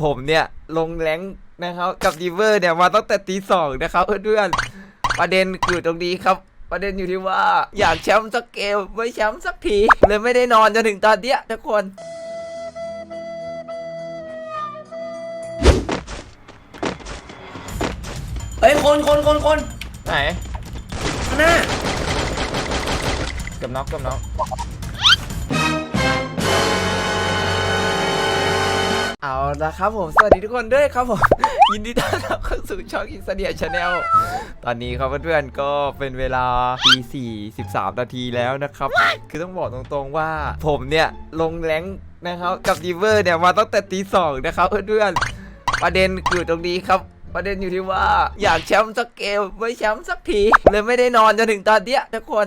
ผมเนี่ยลงแรงค์นะครับกับดีเวอร์เนี่ยมาตั้งแต่ตีสองนะครับเพื่อนๆประเด็นคือตรงนี้ครับ ประเด็นอยู่ที่ว่าอยากแชมป์สักเกมไม่แชมป์สักทีเลยไม่ได้นอนจนถึงตอนเนี้ยทุกคนเฮ้ยคนคนคนคนไหนข้างหน้าเกือบน็อกเกือบน็อก เอาละครับผม สวัสดีทุกคนด้วยครับผม ยินดีต้อนรับเข้าสู่ช่องอินสเดียชาแนลตอนนี้ครับเพื่อนๆก็เป็นเวลาตีสี่สิบสามนาทีแล้วนะครับ คือต้องบอกตรงๆว่า ผมเนี่ย ลงแรงค์นะครับกับดีเวอร์เนี่ย มาตั้งแต่ตีสองนะครับเพื่อนๆประเด็นคือตรงนี้ครับประเด็นอยู่ที่ว่าอยากแชมป์สักเกมไม่แชมป์สักทีเลยไม่ได้นอนจนถึงตอนเนี้ยทุกคน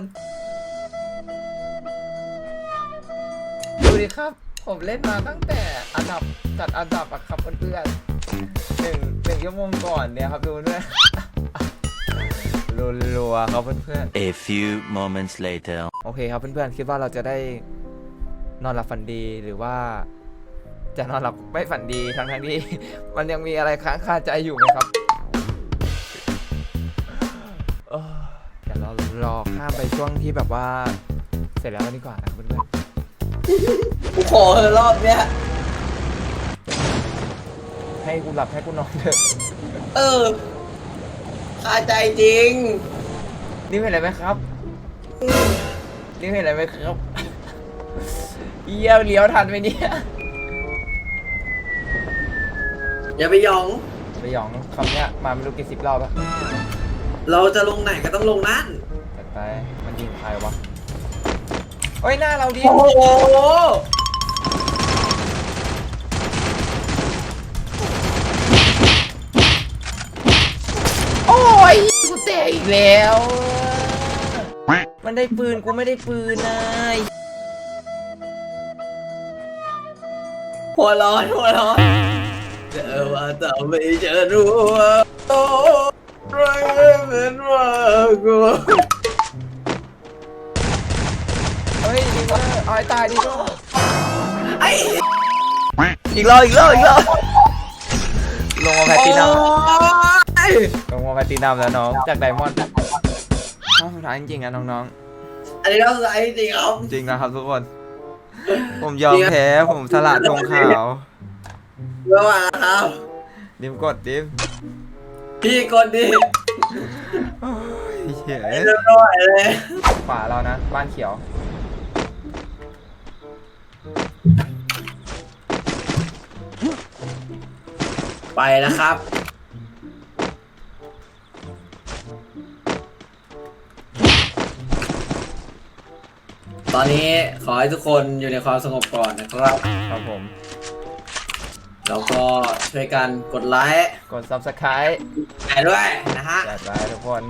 ดูดิครับ ผมเล่นมาตั้งแต่อันดับจัดอันดับอะครับเพื่อนๆหนึ่งหนึ่งชั่วโมงก่อนเนี่ยครับดูด้วยรัวๆครับเพื่อน A few moments later. ๆโอเคครับเพื่อนๆคิดว่าเราจะได้นอนหลับฝันดีหรือว่า จะนอนหลับไม่ฝันดีทั้งทั้งๆที่ มันยังมีอะไรค้างคาใจอยู่ไหมครับเอ้อเดี๋ยวเรารอข้ามไปช่วงที่แบบว่า เสร็จแล้วดีกว่านะครับเพื่อนๆ กูขอเถอะรอบเนี้ย ให้กูหลับให้กูนอนเถอะเออคาใจจริง นี่เห็นอะไรไหมครับ นี่เห็นอะไรไหมครับเยี่ยวเลี้ยวทันไหมเนี่ยอย่าไปหยอง ไปหยองคำเนี้ยมาไม่รู้กี่สิบรอบแล้วเราจะลงไหนก็ต้องลงนั่นแต่ไปมันยิงใครวะ เฮ้ยหน้าเราดิโอ้โหโอ้ยกูเตะอีกแล้ว มันได้ปืนกูไม่ได้ปืนนายหัวร้อนหัวร้อนเจอว่าจะไม่เจอรู้ว่าโอ้ไรเหมือนว่ากู เฮ้ยดีว่าเอาให้ตายดิโดไอ้อีกรอบอีกรอบอีกรอบลงมาแพตตินัมโอ้ยลงมาแพตตินัมแล้วน้องจากไดมอนด์ข้อสุดท้ายจริงๆนะน้องๆอันนี้ก็คือไอ้จริงครับจริงนะครับทุกคน ผมยอมแพ้ผมสละธงขาวเมื่อวานครับ ดิมกดดิมพี่กดดิโอ้ยเฉยเรียบร้อยเลย ขวาเรานะบ้านเขียว ไปนะครับ ตอนนี้ขอให้ทุกคนอยู่ในความสงบก่อนนะครับ ครับผม แล้วก็ช่วยกันกดไลค์ กด subscribe แชร์ด้วยนะฮะ จัดไว้ทุกคน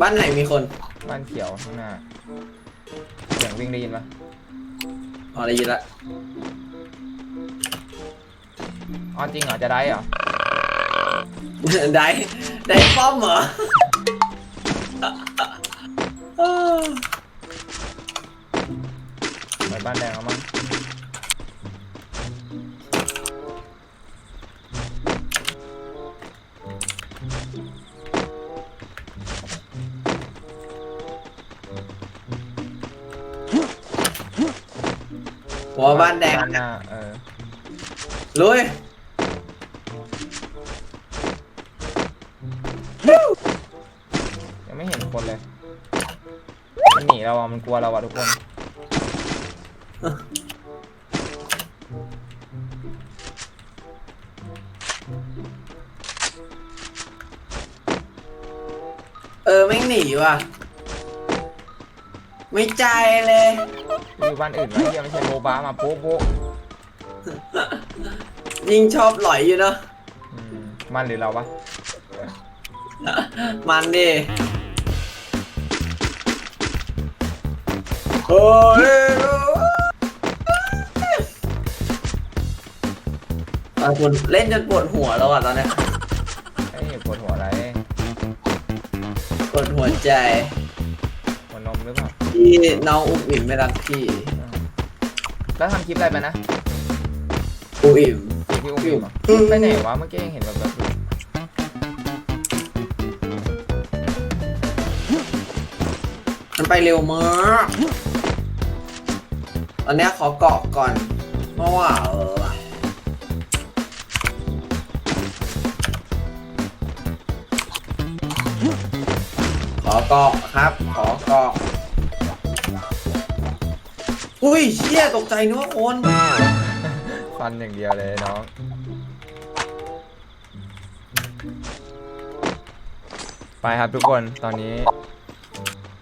บ้านไหนมีคนบ้านเขียวข้างหน้าเสียงวิ่งได้ยินปะอ๋อได้ยินละอ๋อจริงเหรอจะได้เหรอได้ได้ป้อมเหรอไปบ้านแดงแล้วมั้ง หัวบ้านแดงบ้านหน้าเออลุยยังไม่เห็นคนเลย มันหนีเราอะ มันกลัวเราอะทุกคน เออไม่งหนีว่ะ ไม่ใจเลย อยู่บ้านอื่นวะเฮียไม่ใช่โบบามาโป๊ะโป๊ะยิ่งชอบหลอยอยู่เนาะ อืมมันหรือเราปะมันดิโอ้ยอะคุณเล่นจนปวดหัวแล้วอะตอนเนี้ยปวดหัวอะไรกดหัวใจ ที่น้องอุ้มอิ่มไม่รักพี่แล้วทำคลิปอะไรไปนะอุ้มอิ่มคลิปพี่อุ้มอิ่มเหรอไปไหนวะเมื่อกี้ยังเห็นแบบแบบอยู่มันไปเร็วมากตอนเนี้ยขอเกาะก่อนเพราะว่าเออขอเกาะครับ ขอเกาะ อุ้ยเชี่ยตกใจนึกว่าคนฟันอย่างเดียวเลยน้อง ไปครับทุกคนตอนนี้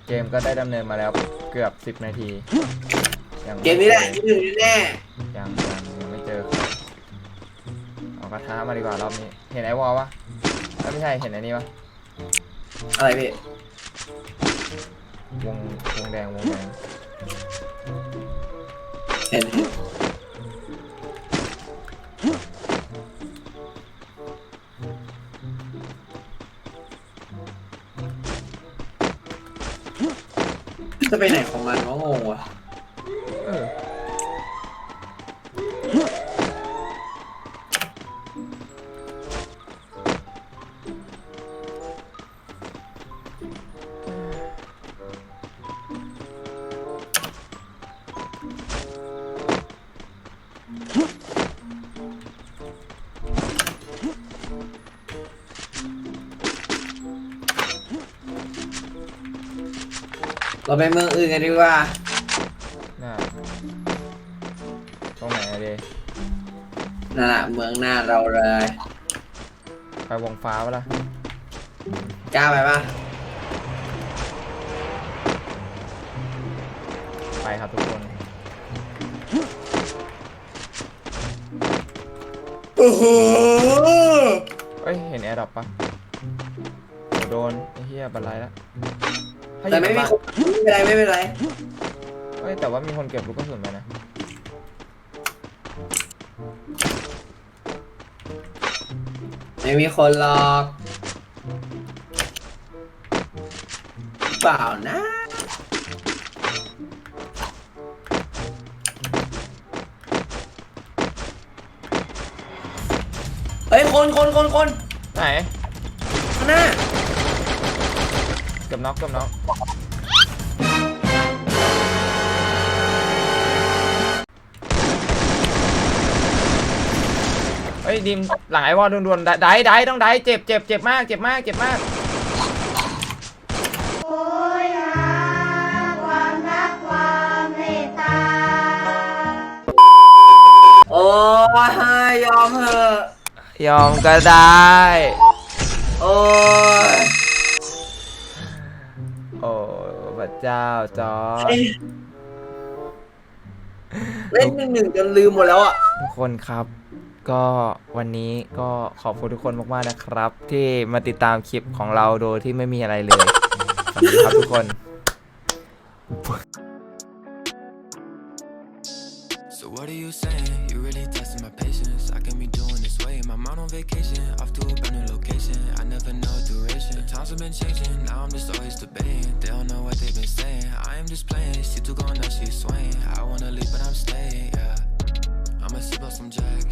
เกมก็ได้ดำเนินมาแล้วเกือบ 10 นาทียังเกมนี้แหละที่หนึ่งแน่ยังยังยังไม่เจอครับเอากระทะมาดีกว่ารอบนี้ เห็นไอ้วอลปะเอ้ยไม่ใช่เห็นไอ้นี่ปะอะไรพี่วงวงแดงวงแดงเห็น จะไปไหนของมันวะงงวะ เราไปเมืองอื่นกันดีกว่า น่าตรงไหนอะเดนั่นแหละเมืองหน้าเราเลยไปวงฟ้าปะล่ะกล้าไปปะไปครับทุกคน โอ้โหเอ้ย เห็นแอร์ดรอปปะโอ้โดนไอ้เหี้ยบันไลละถ้าอ แต่ยู่ไม่ในมีบ้านคนไม่เป็นไรไม่เป็นไรเอ้ยแต่ว่ามีคนเก็บลูกกระสุนไปนะ ไม่มีคนหรอกเปล่านะ เฮ้ยคนคนคนคนไหนข้างหน้า เกือบน็อกเกือบน็อกเฮ้ยดิมหลังไอ้วอลด่วนๆได้ได้ได้ต้องได้เจ็บเจ็บเจ็บมากเจ็บมากเจ็บมากโหยหาความรักความเมตตา โอ้ยยอมเถอะ ยอมก็ได้ โอ้ย เจ้าจอร์จเล่นหนึ่งหนึ่งจนลืมหมดแล้วอะ ทุกคนครับ ก็วันนี้ก็ขอบคุณทุกคนมากๆนะครับ ที่มาติดตามคลิปของเราโดยที่ไม่มีอะไรเลยสวัสดีครับทุกคน So what are you saying? Patience. I can be doing this way. My mind on vacation, off to a brand new location. I never know duration. The times have been changing. Now I'm just always debating. They don't know what they've been saying. I am just playing. She too gone now she's swaying. I wanna leave but I'm staying. Yeah. I'ma sip up some Jack.